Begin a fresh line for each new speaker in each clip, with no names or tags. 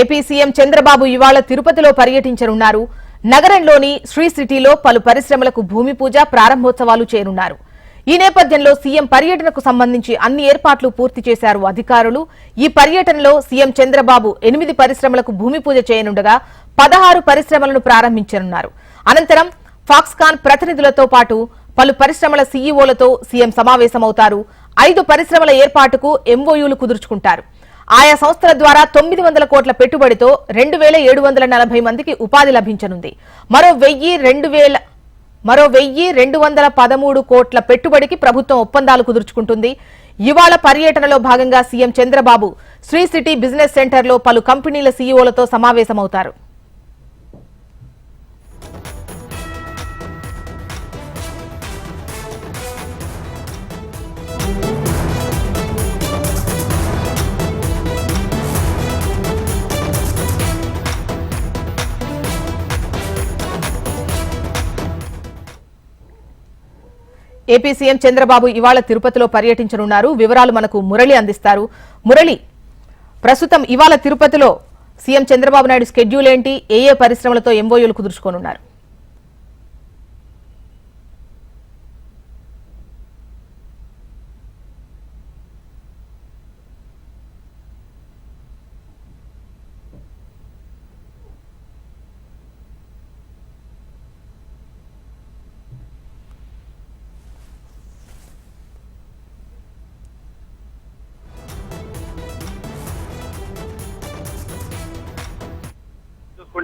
AP CM Chandrababu ఇవాళ తిరుపతిలో పర్యటించనున్నారు. నగరంలోని శ్రీ సిటీలో పలు పరిశ్రమలకు భూమి పూజ ప్రారంభోత్సవాలు చేరున్నారు. ఈ నేపథ్యంలో సీఎం పర్యటనకు సంబంధించి అన్ని ఏర్పాట్లు పూర్తి చేశారు అధికారులు. ఈ పర్యటనలో సీఎం చంద్రబాబు ఎనిమిది పరిశ్రమలకు భూమి పూజ చేయనుండగా పదహారు పరిశ్రమలను ప్రారంభించనున్నారు. అనంతరం ఫాక్స్కాన్ ప్రతినిధులతో పాటు పలు పరిశ్రమల సీఈఓలతో సీఎం సమావేశమవుతారు. ఐదు పరిశ్రమల ఏర్పాటుకు ఎంఓయూలు కుదుర్చుకుంటారు. ఆయా సంస్థల ద్వారా తొమ్మిది వందల కోట్ల పెట్టుబడితో రెండు వేల ఏడు వందల నలభై మందికి ఉపాధి లభించనుంది. మరో వెయ్యి రెండు వేల మరో వెయ్యి రెండు వందల పదమూడు కోట్ల పెట్టుబడికి ప్రభుత్వం ఒప్పందాలు కుదుర్చుకుంటుంది. ఇవాళ పర్యటనలో భాగంగా CM Chandrababu Sri city business సెంటర్లో పలు కంపెనీల సీఈఓలతో సమావేశమవుతారు. ఏపీ సీఎం చంద్రబాబు ఇవాళ తిరుపతిలో పర్యటించనున్నారు. వివరాలు మనకు మురళి అందిస్తారు. మురళి ప్రస్తుతం ఇవాళ తిరుపతిలో సీఎం చంద్రబాబు నాయుడు స్కెడ్యూల్ ఏంటి? ఏ ఏ పరిశ్రమలతో ఎంఓయూలు కుదుర్చుకోనున్నారు?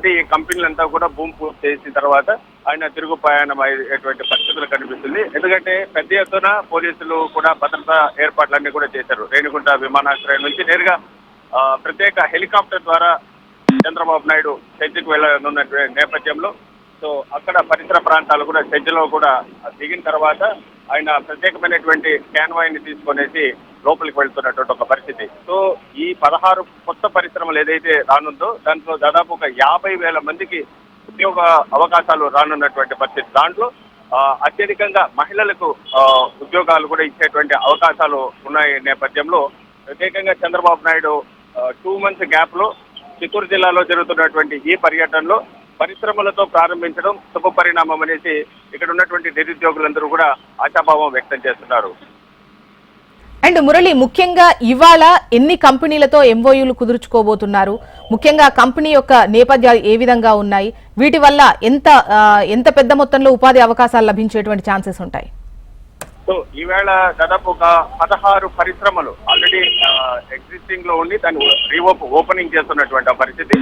చూసుకుంటే ఈ కంపెనీలంతా కూడా భూమి పూర్తి చేసిన తర్వాత ఆయన తిరుగు ప్రయాణం అయ్యేటువంటి పరిస్థితులు కనిపిస్తుంది. ఎందుకంటే పెద్ద ఎత్తున పోలీసులు కూడా భద్రతా ఏర్పాట్లన్నీ కూడా చేశారు. రేణిగుంట విమానాశ్రయం నుంచి నేరుగా ప్రత్యేక హెలికాప్టర్ ద్వారా చంద్రబాబు నాయుడు సెజ్జుకు వెళ్ళనున్న నేపథ్యంలో సో అక్కడ పరిసర ప్రాంతాలు కూడా సెజ్జలో కూడా దిగిన తర్వాత ఆయన ప్రత్యేకమైనటువంటి క్యాన్వాయిని తీసుకొనేసి లోపలికి వెళ్తున్నటువంటి ఒక పరిస్థితి. సో ఈ పదహారు కొత్త పరిశ్రమలు ఏదైతే రానుందో దాంట్లో దాదాపు ఒక యాభై వేల మందికి ఉద్యోగ అవకాశాలు రానున్నటువంటి పరిస్థితి. దాంట్లో అత్యధికంగా మహిళలకు ఉద్యోగాలు కూడా ఇచ్చేటువంటి అవకాశాలు ఉన్నాయి నేపథ్యంలో. ప్రత్యేకంగా చంద్రబాబు నాయుడు టూ మంత్స్ గ్యాప్లో చిత్తూరు జిల్లాలో జరుగుతున్నటువంటి ఈ పర్యటనలో పరిశ్రమలతో ప్రారంభించడం శుభ పరిణామం అనేసి ఇక్కడ ఉన్నటువంటి నిరుద్యోగులందరూ కూడా ఆశాభావం వ్యక్తం చేస్తున్నారు.
అండ్ మురళి ముఖ్యంగా ఇవాళ ఎన్ని కంపెనీలతో ఎంఓయూలు కుదుర్చుకోబోతున్నారు? ముఖ్యంగా కంపెనీ యొక్క నేపథ్యాలు ఏ విధంగా ఉన్నాయి? వీటి వల్ల ఎంత ఎంత పెద్ద మొత్తంలో ఉపాధి అవకాశాలు లభించేటువంటి ఛాన్సెస్ ఉంటాయి?
సో ఈవేళ దాదాపు ఒక పదహారు పరిశ్రమలు ఆల్రెడీ ఎగ్జిస్టింగ్లో ఉండి దాన్ని రీఓప్ ఓపెనింగ్ చేస్తున్నటువంటి పరిస్థితి.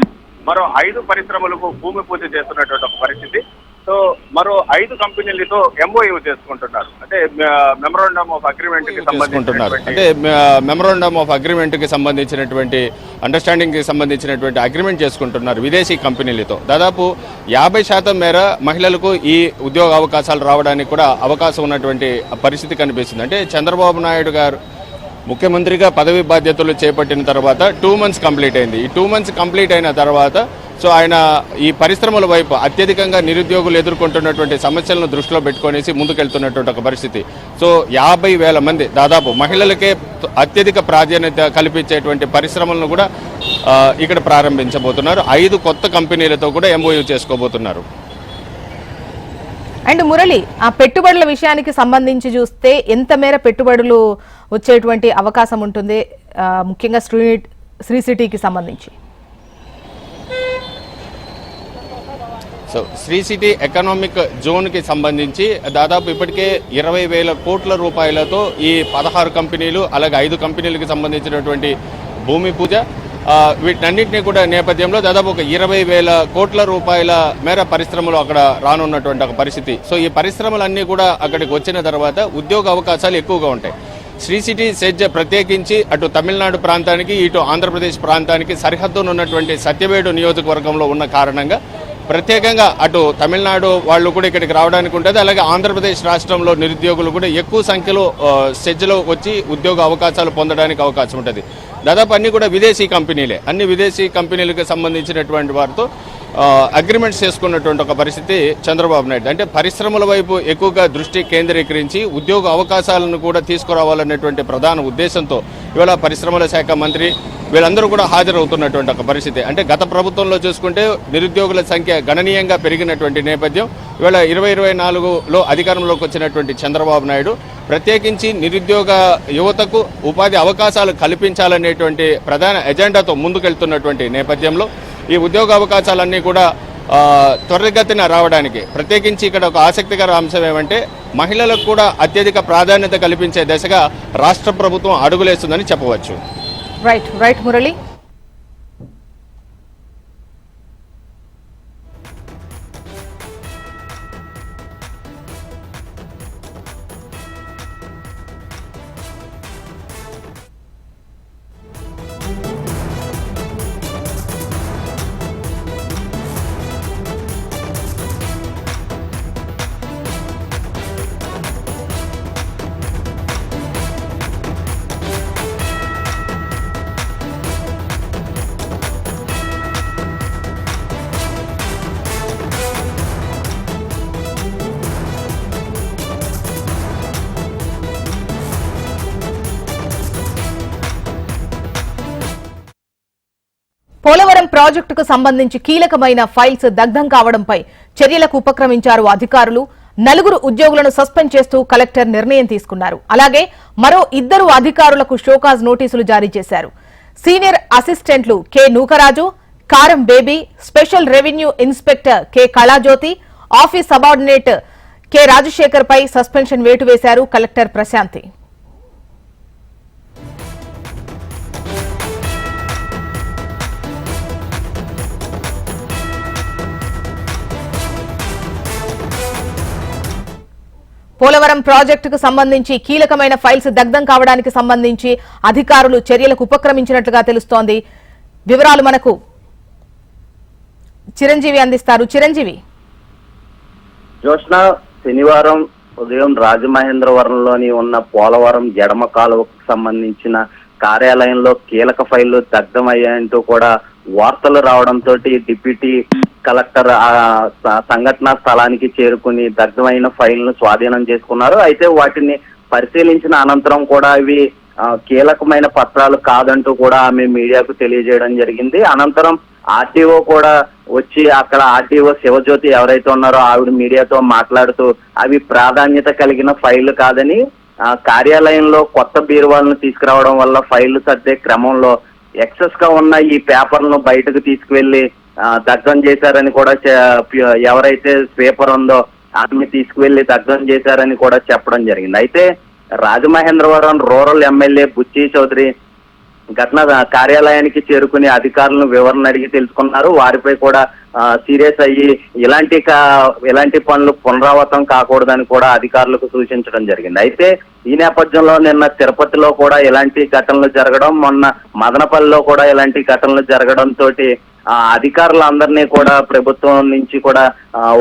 మరో ఐదు పరిశ్రమలకు భూమి పూజ చేస్తున్నటువంటి ఒక పరిస్థితి. సో మరో ఐదు కంపెనీలతో ఎంఓయూ చేసుకుంటున్నారు. అంటే మెమరాండమ్ ఆఫ్
అగ్రిమెంట్కి
సంబంధించుకుంటున్నారు
అంటే మెమరాండమ్ ఆఫ్ అగ్రిమెంట్కి సంబంధించినటువంటి అండర్స్టాండింగ్కి సంబంధించినటువంటి అగ్రిమెంట్ చేసుకుంటున్నారు విదేశీ కంపెనీలతో. దాదాపు యాభై శాతం మేర మహిళలకు ఈ ఉద్యోగ అవకాశాలు రావడానికి కూడా అవకాశం ఉన్నటువంటి పరిస్థితి కనిపిస్తుంది. అంటే చంద్రబాబు నాయుడు గారు ముఖ్యమంత్రిగా పదవి బాధ్యతలు చేపట్టిన తర్వాత టూ మంత్స్ కంప్లీట్ అయింది. ఈ టూ మంత్స్ కంప్లీట్ అయిన తర్వాత సో ఆయన ఈ పరిశ్రమల వైపు అత్యధికంగా నిరుద్యోగులు ఎదుర్కొంటున్నటువంటి సమస్యలను దృష్టిలో పెట్టుకునేసి ముందుకెళ్తున్నటువంటి ఒక పరిస్థితి. సో యాభై వేల మంది దాదాపు మహిళలకే అత్యధిక ప్రాధాన్యత కల్పించేటువంటి పరిశ్రమలను కూడా ఇక్కడ ప్రారంభించబోతున్నారు. ఐదు కొత్త కంపెనీలతో కూడా ఎంఓయూ చేసుకోబోతున్నారు.
అండ్ మురళి ఆ పెట్టుబడుల విషయానికి సంబంధించి చూస్తే ఎంత మేర పెట్టుబడులు వచ్చేటువంటి అవకాశం ఉంటుంది ముఖ్యంగా శ్రీ శ్రీ సిటీకి సంబంధించి?
సో శ్రీ సిటీ ఎకనామిక్ జోన్కి సంబంధించి దాదాపు ఇప్పటికే ఇరవై వేల కోట్ల రూపాయలతో ఈ పదహారు కంపెనీలు అలాగే ఐదు కంపెనీలకు సంబంధించినటువంటి భూమి పూజ. వీటన్నింటినీ వీటన్నిటిని కూడా నేపథ్యంలో దాదాపు ఒక ఇరవై వేల కోట్ల రూపాయల మేర పరిశ్రమలు అక్కడ రానున్నటువంటి ఒక పరిస్థితి. సో ఈ పరిశ్రమలన్నీ కూడా అక్కడికి వచ్చిన తర్వాత ఉద్యోగ అవకాశాలు ఎక్కువగా ఉంటాయి. శ్రీ సిటీ సెజ్ ప్రత్యేకించి అటు తమిళనాడు ప్రాంతానికి ఇటు ఆంధ్రప్రదేశ్ ప్రాంతానికి సరిహద్దునున్నటువంటి సత్యవేడు నియోజకవర్గంలో ఉన్న కారణంగా ప్రత్యేకంగా అటు తమిళనాడు వాళ్ళు కూడా ఇక్కడికి రావడానికి ఉంటుంది. అలాగే ఆంధ్రప్రదేశ్ రాష్ట్రంలో నిరుద్యోగులు కూడా ఎక్కువ సంఖ్యలో సెజ్లో వచ్చి ఉద్యోగ అవకాశాలు పొందడానికి అవకాశం ఉంటుంది. దాదాపు అన్ని కూడా విదేశీ కంపెనీలే. అన్ని విదేశీ కంపెనీలకు సంబంధించినటువంటి వారితో అగ్రిమెంట్స్ చేసుకున్నటువంటి ఒక పరిస్థితి చంద్రబాబు నాయుడు. అంటే పరిశ్రమల వైపు ఎక్కువగా దృష్టి కేంద్రీకరించి ఉద్యోగ అవకాశాలను కూడా తీసుకురావాలనేటువంటి ప్రధాన ఉద్దేశంతో ఇవాళ పరిశ్రమల శాఖ మంత్రి వీళ్ళందరూ కూడా హాజరవుతున్నటువంటి ఒక పరిస్థితి. అంటే గత ప్రభుత్వంలో చూసుకుంటే నిరుద్యోగుల సంఖ్య గణనీయంగా పెరిగినటువంటి నేపథ్యం ఇవాళ ఇరవై ఇరవై నాలుగులో అధికారంలోకి వచ్చినటువంటి చంద్రబాబు నాయుడు ప్రత్యేకించి నిరుద్యోగ యువతకు ఉపాధి అవకాశాలు కల్పించాలనేటువంటి ప్రధాన ఎజెండాతో ముందుకెళ్తున్నటువంటి నేపథ్యంలో ఈ ఉద్యోగ అవకాశాలన్నీ కూడా త్వరగతిన త్వరితగతిన రావడానికి ప్రత్యేకించి ఇక్కడ ఒక ఆసక్తికర అంశం ఏమంటే మహిళలకు కూడా అత్యధిక ప్రాధాన్యత కల్పించే దిశగా రాష్ట్ర ప్రభుత్వం అడుగులేస్తుందని చెప్పవచ్చు.
Right right Murali. పోలవరం ప్రాజెక్టుకు సంబంధించి కీలకమైన ఫైల్స్ దగ్ధం కావడంపై చర్యలకు ఉపక్రమించారు అధికారులు. నలుగురు ఉద్యోగులను సస్పెండ్ చేస్తూ కలెక్టర్ నిర్ణయం తీసుకున్నారు. అలాగే మరో ఇద్దరు అధికారులకు షోకాజ్ నోటీసులు జారీ చేశారు. సీనియర్ అసిస్టెంట్లు K Nookaraju Karam Baby special revenue inspector K Kalajyothi office subordinate K Rajasekhar పై సస్పెన్షన్ వేటు వేశారు కలెక్టర్ ప్రశాంతి. పోలవరం ప్రాజెక్టుకు సంబంధించి కీలకమైన ఫైల్స్ దగ్ధం కావడానికి సంబంధించి అధికారులు చర్యలకు ఉపక్రమించినట్లుగా తెలుస్తోంది. వివరాలు మనకు చిరంజీవి అందిస్తారు. చిరంజీవి.
జోష్న శనివారం ఉదయం రాజమహేంద్రవరంలోని ఉన్న పోలవరం జడమ కాలువకు సంబంధించిన కార్యాలయంలో కీలక ఫైళ్ళు దగ్ధమయ్యాయంటూ కూడా వార్తలు రావడంతో డిప్యూటీ కలెక్టర్ ఆ సంఘటన స్థలానికి చేరుకుని దగ్ధమైన ఫైల్ను స్వాధీనం చేసుకున్నారు. అయితే వాటిని పరిశీలించిన అనంతరం కూడా అవి కీలకమైన పత్రాలు కాదంటూ కూడా ఆమె మీడియాకు తెలియజేయడం జరిగింది. అనంతరం ఆర్టీఓ కూడా వచ్చి అక్కడ ఆర్టీఓ శివజ్యోతి ఎవరైతే ఉన్నారో ఆవిడ మీడియాతో మాట్లాడుతూ అవి ప్రాధాన్యత కలిగిన ఫైళ్ళు కాదని కార్యాలయంలో కొత్త బీరువాలను తీసుకురావడం వల్ల ఫైళ్ళు సర్దే క్రమంలో ఎక్సెస్గా ఉన్న ఈ పేపర్లను బయటకు తీసుకువెళ్ళి దగ్ధం చేశారని కూడా ఎవరైతే స్వీపర్ ఉందో ఆమె తీసుకువెళ్ళి దగ్ధం చేశారని కూడా చెప్పడం జరిగింది. అయితే రాజమహేంద్రవరం రూరల్ ఎమ్మెల్యే బుచ్చి చౌదరి ఘటన కార్యాలయానికి చేరుకుని అధికారులను వివరణ అడిగి తెలుసుకున్నారు. వారిపై కూడా సీరియస్ అయ్యి ఇలాంటి కా- ఇలాంటి పనులు పునరావృతం కాకూడదని కూడా అధికారులకు సూచించడం జరిగింది. అయితే ఈ నేపథ్యంలో నిన్న తిరుపతిలో కూడా ఇలాంటి ఘటనలు జరగడం మొన్న మదనపల్లిలో కూడా ఇలాంటి ఘటనలు జరగడం తోటి ఆ, అధికారులందరినీ కూడా ప్రభుత్వం నుంచి కూడా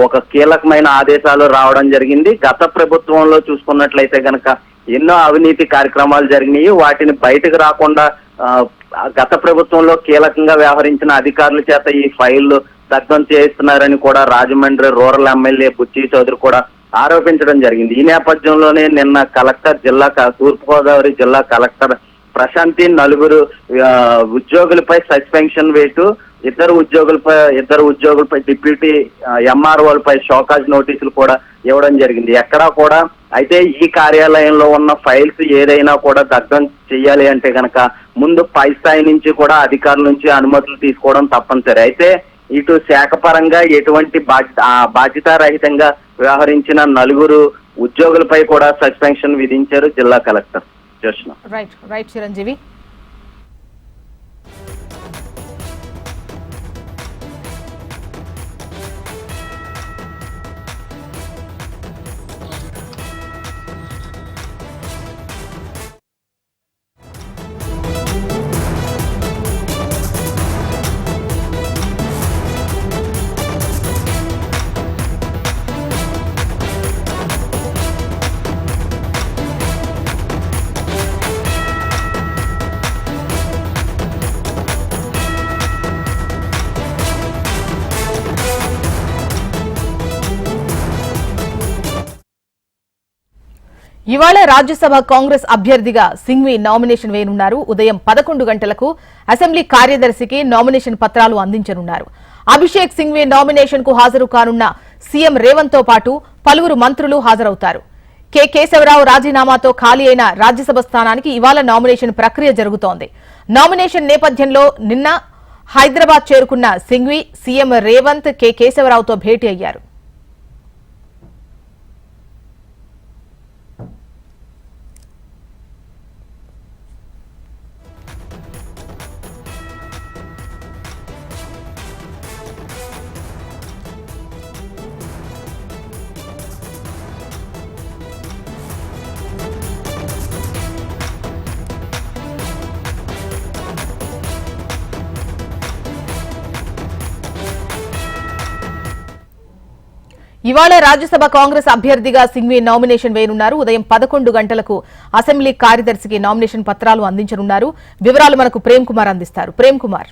ఒక కీలకమైన ఆదేశాలు రావడం జరిగింది. గత ప్రభుత్వంలో చూసుకున్నట్లయితే కనుక ఎన్నో అవినీతి కార్యక్రమాలు జరిగినాయి. వాటిని బయటకు రాకుండా గత ప్రభుత్వంలో కీలకంగా వ్యవహరించిన అధికారుల చేత ఈ ఫైళ్ళు దగ్ధం చేయిస్తున్నారని కూడా రాజమండ్రి రూరల్ ఎమ్మెల్యే బుచ్చి చౌదరి కూడా ఆరోపించడం జరిగింది. ఈ నేపథ్యంలోనే నిన్న కలెక్టర్ జిల్లా తూర్పుగోదావరి జిల్లా కలెక్టర్ ప్రశాంతి నలుగురు ఉద్యోగులపై సస్పెన్షన్ వేటు ఇద్దరు ఉద్యోగులపై ఇద్దరు ఉద్యోగులపై డిప్యూటీ ఎంఆర్ఓలపై షోకాజ్ నోటీసులు కూడా ఇవ్వడం జరిగింది. ఎక్కడా కూడా అయితే ఈ కార్యాలయంలో ఉన్న ఫైల్స్ ఏదైనా కూడా దగ్ధం చేయాలి అంటే కనుక ముందు పై స్థాయి నుంచి కూడా అధికారుల నుంచి అనుమతులు తీసుకోవడం తప్పనిసరి. అయితే ఇటు శాఖ పరంగా ఎటువంటి బాధ్యత బాధ్యతారహితంగా వ్యవహరించిన నలుగురు ఉద్యోగులపై కూడా సస్పెన్షన్ విధించారు జిల్లా కలెక్టర్
రైట్ రైట్ చిరంజీవి. ఇవాళ రాజ్యసభ కాంగ్రెస్ అభ్యర్థిగా సింఘ్వి నామినేషన్ వేయనున్నారు. ఉదయం పదకొండు గంటలకు అసెంబ్లీ కార్యదర్శికి నామినేషన్ పత్రాలు అందించనున్నారు. అభిషేక్ సింఘ్వి నామినేషన్కు హాజరు కానున్న సీఎం రేవంత్తో పాటు పలువురు మంత్రులు హాజరవుతారు. కె. కేశవరావు రాజీనామాతో ఖాళీ అయిన రాజ్యసభ స్థానానికి ఇవాళ నామినేషన్ ప్రక్రియ జరుగుతోంది. నామినేషన్ నేపథ్యంలో నిన్న హైదరాబాద్ చేరుకున్న సింఘ్వి సీఎం రేవంత్ కె. కేశవరావుతో భేటీ అయ్యారు. ఇవాళ రాజ్యసభ కాంగ్రెస్ అభ్యర్థిగా సింఘ్వి నామినేషన్ వేయనున్నారు. ఉదయం పదకొండు గంటలకు అసెంబ్లీ కార్యదర్శికి నామినేషన్ పత్రాలు అందించనున్నారు. వివరాలు మనకు ప్రేమ్ కుమార్ అందిస్తారు. ప్రేమ్ కుమార్.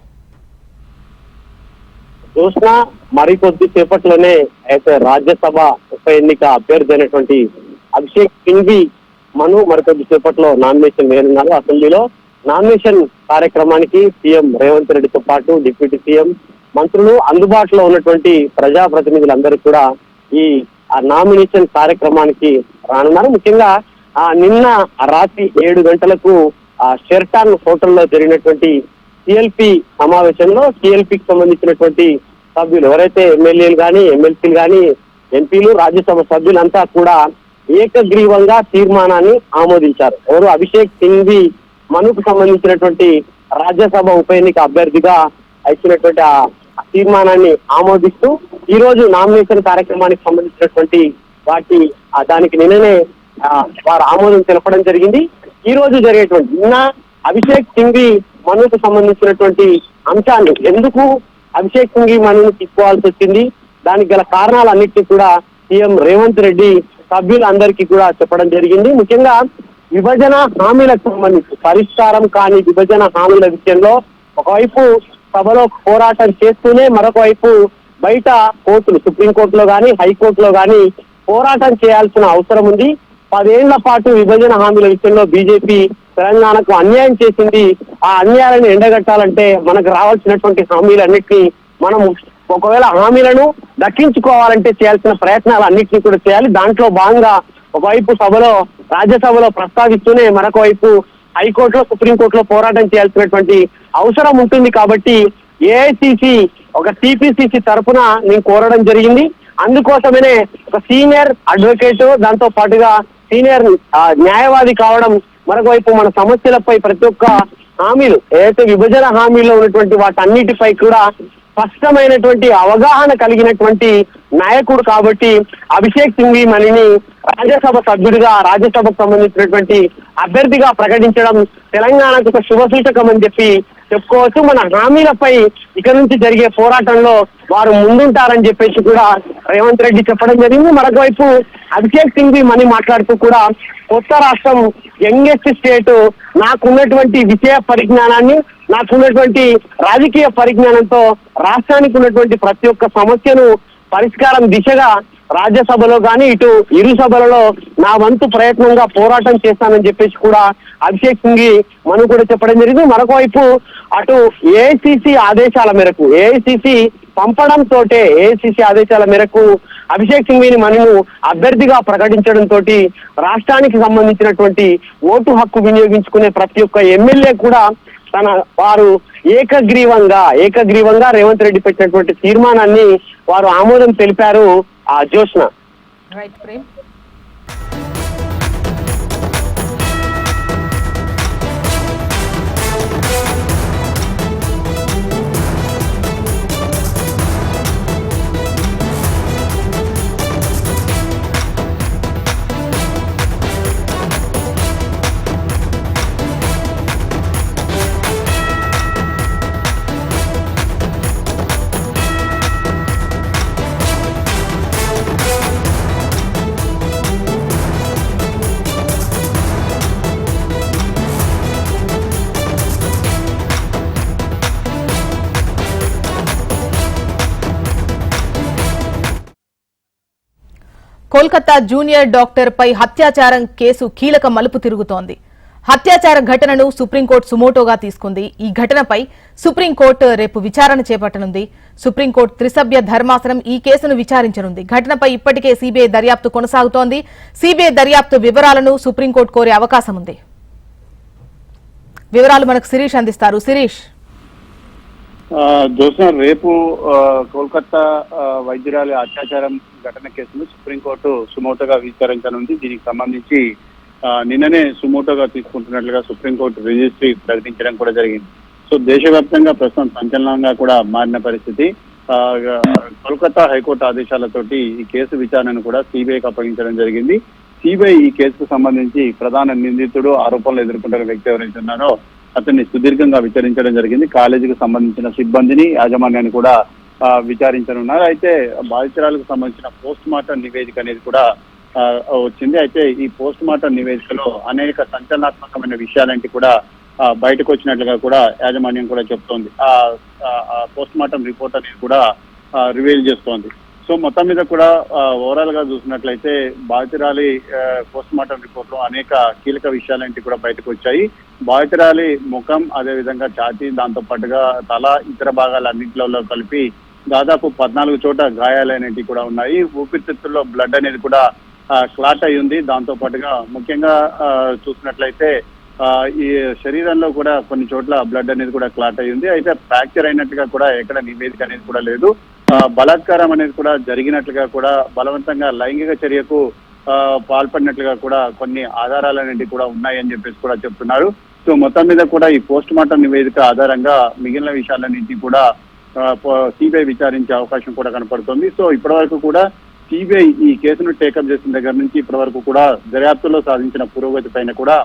చూసినా మరి కొద్దిసేపట్లోనే అయితే రాజ్యసభ ఉప ఎన్నిక అభ్యర్థి అయినటువంటి అభిషేక్ సింఘ్వి మను మరికొద్దిసేపట్లో నామినేషన్ వేయనున్నారు. అసెంబ్లీలో నామినేషన్ కార్యక్రమానికి సీఎం రేవంత్ రెడ్డితో పాటు డిప్యూటీ సీఎం మంత్రులు అందుబాటులో ఉన్నటువంటి ప్రజాప్రతినిధులందరూ కూడా ఈ ఆ నామినేషన్ కార్యక్రమానికి రానున్నారు. ముఖ్యంగా ఆ నిన్న రాత్రి ఏడు గంటలకు ఆ షెర్టాన్ హోటల్లో జరిగినటువంటి సిఎల్పి సమావేశంలో సిఎల్పికి సంబంధించినటువంటి సభ్యులు ఎవరైతే ఎమ్మెల్యేలు కానీ ఎమ్మెల్సీలు కానీ ఎంపీలు రాజ్యసభ సభ్యులంతా కూడా ఏకగ్రీవంగా తీర్మానాన్ని ఆమోదించారు. ఎవరు? అభిషేక్ సింఘ్వి మనుకు సంబంధించినటువంటి రాజ్యసభ ఉప ఎన్నిక అభ్యర్థిగా ఇచ్చినటువంటి ఆ తీర్మానాన్ని ఆమోదిస్తూ ఈ రోజు నామినేషన్ కార్యక్రమానికి సంబంధించినటువంటి వాటి దానికి నిన్ననే వారు ఆమోదం తెలపడం జరిగింది. ఈ రోజు జరిగేటువంటి నిన్న అభిషేక్ సింఘ్వి మనుకు సంబంధించినటువంటి అంశాన్ని ఎందుకు అభిషేక్ సింఘ్వి మనును తీసుకోవాల్సి వచ్చింది? దానికి గల కారణాలన్నింటినీ కూడా సీఎం రేవంత్ రెడ్డి సభ్యులందరికీ కూడా చెప్పడం జరిగింది. ముఖ్యంగా విభజన హామీలకు సంబంధించి పరిష్కారం కాని విభజన హామీల విషయంలో ఒకవైపు సభలో పోరాటం చేస్తూనే మరొక వైపు బయట కోర్టులు సుప్రీంకోర్టులో కానీ హైకోర్టులో కానీ పోరాటం చేయాల్సిన అవసరం ఉంది. పదేళ్ళ పాటు విభజన హామీల విషయంలో బీజేపీ తెలంగాణకు అన్యాయం చేసింది. ఆ అన్యాయాలను ఎండగట్టాలంటే మనకు రావాల్సినటువంటి హామీలన్నిటినీ మనం ఒకవేళ హామీలను దక్కించుకోవాలంటే చేయాల్సిన ప్రయత్నాలు అన్నింటినీ కూడా చేయాలి. దాంట్లో భాగంగా ఒకవైపు సభలో రాజ్యసభలో ప్రస్తావిస్తూనే మరొక వైపు హైకోర్టులో సుప్రీంకోర్టులో పోరాటం చేయాల్సినటువంటి అవసరం ఉంటుంది కాబట్టి ఏఐసిసి ఒక సిపిసిసి తరఫున నేను కోరడం జరిగింది. అందుకోసమనే ఒక సీనియర్ అడ్వకేట్ దాంతో పాటుగా సీనియర్ ఆ, న్యాయవాది కావడం మరొక వైపు మన సమస్యలపై ప్రతి ఒక్క హామీలు ఏదైతే విభజన హామీలో ఉన్నటువంటి వాటన్నిటిపై కూడా స్పష్టమైనటువంటి అవగాహన కలిగినటువంటి నాయకుడు కాబట్టి అభిషేక్ సింఘ్వి మణిని రాజ్యసభ సభ్యుడిగా రాజ్యసభకు సంబంధించినటువంటి అభ్యర్థిగా ప్రకటించడం తెలంగాణకు ఒక శుభ సూచకం అని చెప్పి చెప్పుకోవచ్చు. మన హామీలపై ఇక నుంచి జరిగే పోరాటంలో వారు ముందుంటారని చెప్పేసి కూడా రేవంత్ రెడ్డి చెప్పడం జరిగింది. మరొక వైపు అభిషేక్ సింగ్ మనీ మాట్లాడుతూ కూడా కొత్త రాష్ట్రం యంగెస్ట్ స్టేట్. నాకున్నటువంటి విషయ పరిజ్ఞానాన్ని నాకున్నటువంటి రాజకీయ పరిజ్ఞానంతో రాష్ట్రానికి ఉన్నటువంటి ప్రతి ఒక్క సమస్యను పరిష్కారం దిశగా రాజ్యసభలో కానీ ఇటు ఇరు సభలలో నా వంతు ప్రయత్నంగా పోరాటం చేస్తానని చెప్పేసి కూడా అభిషేక్ సింగి మనం కూడా చెప్పడం జరిగింది. మరొక వైపు అటు ఏఐసిసి ఆదేశాల మేరకు ఏఐసిసి పంపడం తోటే ఏఐసిసి ఆదేశాల మేరకు అభిషేక్ సింఘ్విని మనము అభ్యర్థిగా ప్రకటించడం తోటి రాష్ట్రానికి సంబంధించినటువంటి ఓటు హక్కు వినియోగించుకునే ప్రతి ఒక్క ఎమ్మెల్యే కూడా తన వారు ఏకగ్రీవంగా ఏకగ్రీవంగా రేవంత్ రెడ్డి పెట్టినటువంటి తీర్మానాన్ని వారు ఆమోదం తెలిపారు. ఆ జోష్న
రైట్ ప్రేమ్ కోల్కతా జూనియర్ డాక్టర్ పై హత్యాచారం కేసు కీలక మలుపు తిరుగుతోంది. హత్యాచార ఘటనను సుప్రీంకోర్టు సుమోటోగా తీసుకుంది. ఈ ఘటనపై సుప్రీంకోర్టు రేపు విచారణ చేపట్టనుంది. సుప్రీంకోర్టు త్రిసభ్య ధర్మాసనం ఈ కేసును విచారించనుంది. ఘటనపై ఇప్పటికే సీబీఐ దర్యాప్తు కొనసాగుతోంది. సీబీఐ దర్యాప్తు వివరాలను సుప్రీంకోర్టు కోరే అవకాశం ఉంది వివరాలు మనకు శిరీష్ అందిస్తారు. శిరీష్.
ఆ, రేపు కోల్కతా వైద్యురాలి అత్యాచారం ఘటన కేసును సుప్రీంకోర్టు సుమోటోగా విచారించనుంది. దీనికి సంబంధించి నిన్ననే సుమోటోగా తీసుకుంటున్నట్లుగా సుప్రీంకోర్టు రిజిస్ట్రీ ప్రకటించడం కూడా జరిగింది. సో దేశవ్యాప్తంగా ప్రస్తుతం సంచలనంగా కూడా మారిన పరిస్థితి. కోల్కతా హైకోర్టు ఆదేశాలతోటి ఈ కేసు విచారణను కూడా సిబిఐకి అప్పగించడం జరిగింది. సిబిఐ ఈ కేసుకు సంబంధించి ప్రధాన నిందితుడు ఆరోపణలు ఎదుర్కొంటున్న వ్యక్తి ఎవరైతే ఉన్నారో అతన్ని సుదీర్ఘంగా విచారించడం జరిగింది. కాలేజీకి సంబంధించిన సిబ్బందిని యాజమాన్యాన్ని కూడా విచారించనున్నారు. అయితే బాధితురాలకు సంబంధించిన పోస్ట్ మార్టం నివేదిక అనేది కూడా ఆ, వచ్చింది. అయితే ఈ పోస్ట్ మార్టం నివేదికలో అనేక సంచలనాత్మకమైన విషయాలంటి కూడా బయటకు వచ్చినట్లుగా కూడా యాజమాన్యం కూడా చెప్తోంది. ఆ పోస్ట్ మార్టం రిపోర్ట్ అనేది కూడా రివీల్ చేస్తోంది. సో మొత్తం మీద కూడా ఓవరాల్గా చూసినట్లయితే బాధితురాలి పోస్ట్ మార్టం రిపోర్ట్లో అనేక కీలక విషయాలంటే కూడా బయటకు వచ్చాయి. బాధితురాలి ముఖం అదే విధంగా ఛాతీ దాంతో పాటుగా తల ఇతర భాగాలు అన్నింటిలో కలిపి దాదాపు పద్నాలుగు చోట గాయాలనేటివి కూడా ఉన్నాయి. ఊపిరితిత్తుల్లో బ్లడ్ అనేది కూడా క్లాట్ అయి ఉంది. దాంతో పాటుగా ముఖ్యంగా ఆ, చూసినట్లయితే ఆ, ఈ శరీరంలో కూడా కొన్ని చోట్ల బ్లడ్ అనేది కూడా క్లాట్ అయి ఉంది. అయితే ఫ్రాక్చర్ అయినట్టుగా కూడా ఎక్కడ నివేదిక అనేది కూడా లేదు. బలాత్కారం అనేది కూడా జరిగినట్లుగా కూడా బలవంతంగా లైంగిక చర్యకు ఆ, పాల్పడినట్లుగా కూడా కొన్ని ఆధారాలు అనేవి కూడా ఉన్నాయని చెప్పేసి కూడా చెప్తున్నారు. సో మొత్తం మీద కూడా ఈ పోస్ట్ మార్టం నివేదిక ఆధారంగా మిగిలిన విషయాలన్నింటి కూడా సిబిఐ విచారించే అవకాశం కూడా కనపడుతుంది. సో ఇప్పటివరకు కూడా సిబిఐ ఈ కేసును టేకప్ చేసిన దగ్గర నుంచి ఇప్పటివరకు కూడా దర్యాప్తులో సాధించిన పురోగతి పైన కూడా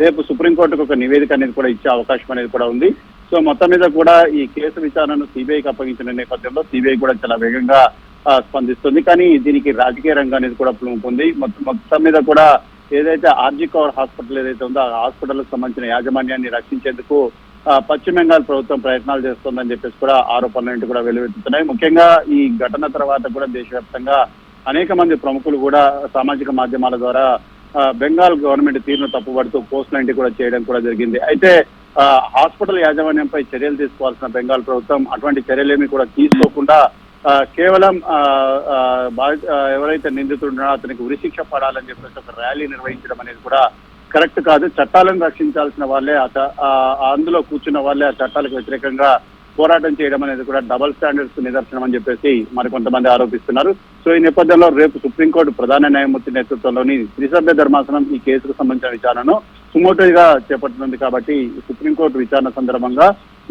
రేపు సుప్రీంకోర్టుకు ఒక నివేదిక అనేది కూడా ఇచ్చే అవకాశం అనేది కూడా ఉంది. సో మొత్తం మీద కూడా ఈ కేసు విచారణను సిబిఐకి అప్పగించిన నేపథ్యంలో సిబిఐ కూడా చాలా వేగంగా స్పందిస్తుంది. కానీ దీనికి రాజకీయ రంగం అనేది కూడా పులుముకుంది మొత్తం మొత్తం మీద కూడా ఏదైతే ఆర్జీ కవర్ హాస్పిటల్ ఏదైతే ఉందో ఆ హాస్పిటల్కి సంబంధించిన యాజమాన్యాన్ని రక్షించేందుకు పశ్చిమ బెంగాల్ ప్రభుత్వం ప్రయత్నాలు చేస్తోందని చెప్పేసి కూడా ఆరోపణలు కూడా వెలువెత్తుతున్నాయి. ముఖ్యంగా ఈ ఘటన తర్వాత కూడా దేశవ్యాప్తంగా అనేక మంది ప్రముఖులు కూడా సామాజిక మాధ్యమాల ద్వారా బెంగాల్ గవర్నమెంట్ తీరును తప్పుపడుతూ పోస్టులు లాంటివి కూడా చేయడం కూడా జరిగింది. అయితే ఆ, హాస్పిటల్ యాజమాన్యంపై చర్యలు తీసుకోవాల్సిన బెంగాల్ ప్రభుత్వం అటువంటి చర్యలేమి కూడా తీసుకోకుండా ఆ, కేవలం ఆ, ఎవరైతే నిందితుడున్నారో అతనికి ఉరిశిక్ష పడాలని చెప్పేసి ఒక ర్యాలీ నిర్వహించడం అనేది కూడా కరెక్ట్ కాదు. చట్టాలను రక్షించాల్సిన వాళ్ళే అందులో కూర్చున్న వాళ్ళే ఆ చట్టాలకు వ్యతిరేకంగా పోరాటం చేయడం అనేది కూడా డబల్ స్టాండర్డ్స్ నిదర్శనం అని చెప్పేసి మరి కొంతమంది ఆరోపిస్తున్నారు. సో ఈ నేపథ్యంలో రేపు సుప్రీంకోర్టు ప్రధాన న్యాయమూర్తి నేతృత్వంలోని త్రిసభ్య ధర్మాసనం ఈ కేసుకు సంబంధించిన విచారణను సుమోటోగా చేపట్టనుంది కాబట్టి సుప్రీంకోర్టు విచారణ సందర్భంగా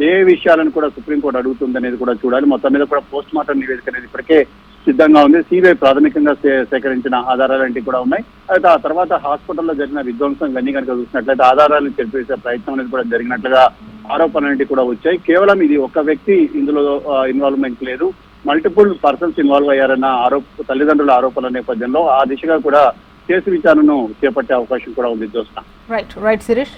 ఏ విషయాలను కూడా సుప్రీంకోర్టు అడుగుతుంది అనేది కూడా చూడాలి. మొత్తం మీద కూడా పోస్ట్ మార్టం నివేదిక అనేది ఇప్పటికే సిద్ధంగా ఉంది. సిబిఐ ప్రాథమికంగా సేకరించిన ఆధారాలు కూడా ఉన్నాయి. అయితే ఆ తర్వాత హాస్పిటల్లో జరిగిన విధ్వంసం ఇవన్నీ కనుక చూసినట్లయితే ఆధారాలను చెరిపేసే ప్రయత్నం అనేది కూడా జరిగినట్లుగా ఆరోపణలు కూడా వచ్చాయి. కేవలం ఇది ఒక వ్యక్తి ఇందులో ఇన్వాల్వ్మెంట్ లేదు. మల్టిపుల్ పర్సన్స్ ఇన్వాల్వ్ అయ్యారన్న ఆరోప తల్లిదండ్రుల ఆరోపణల నేపథ్యంలో ఆ దిశగా కూడా కేసు విచారణను చేపట్టే అవకాశం కూడా ఉంది. చూస్తాం
రైట్ రైట్ శిరీష్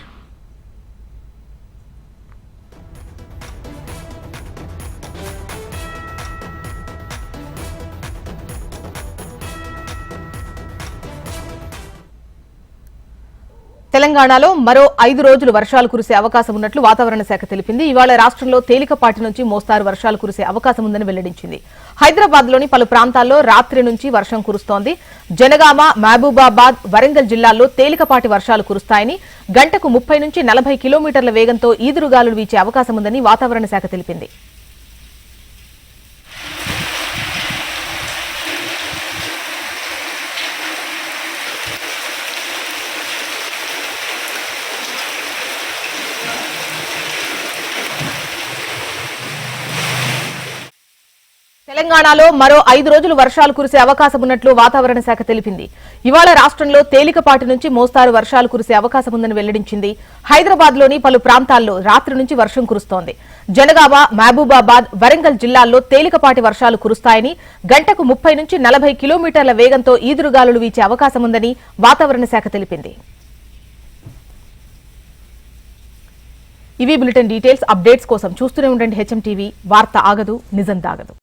తెలంగాణలో మరో ఐదు రోజులు వర్షాలు కురిసే అవకాశం ఉన్నట్లు వాతావరణ శాఖ తెలిపింది. ఇవాళ రాష్ట్రంలో తేలికపాటి నుంచి మోస్తారు వర్షాలు కురిసే అవకాశం ఉందని వెల్లడించింది. హైదరాబాద్లోని పలు ప్రాంతాల్లో రాత్రి నుంచి వర్షం కురుస్తోంది. జనగామ మహబూబాబాద్ వరంగల్ జిల్లాల్లో తేలికపాటి వర్షాలు కురుస్తాయని గంటకు ముప్పై నుంచి నలభై కిలోమీటర్ల వేగంతో ఈదురుగాలులు వీచే అవకాశం ఉందని వాతావరణ శాఖ తెలిపింది. తెలంగాణలో మరో ఐదు రోజులు వర్షాలు కురిసే అవకాశం ఉన్నట్లు వాతావరణ శాఖ తెలిపింది. ఇవాళ రాష్ట్రంలో తేలికపాటి నుంచి మోస్తారు వర్షాలు కురిసే అవకాశం ఉందని వెల్లడించింది. హైదరాబాద్లోని పలు ప్రాంతాల్లో రాత్రి నుంచి వర్షం కురుస్తోంది. జనగామ మహబూబాబాద్ వరంగల్ జిల్లాల్లో తేలికపాటి వర్షాలు కురుస్తాయని గంటకు ముప్పై నుంచి నలభై కిలోమీటర్ల వేగంతో ఈదురుగాలులు వీచే అవకాశం ఉందని వాతావరణ శాఖ తెలిపింది. ఇవి బులెటిన్ డీటెయిల్స్ అప్డేట్స్ కోసం చూస్తూనే ఉండండి హెచ్ఎం టీవీ. వార్త ఆగదు నిజం దాగదు.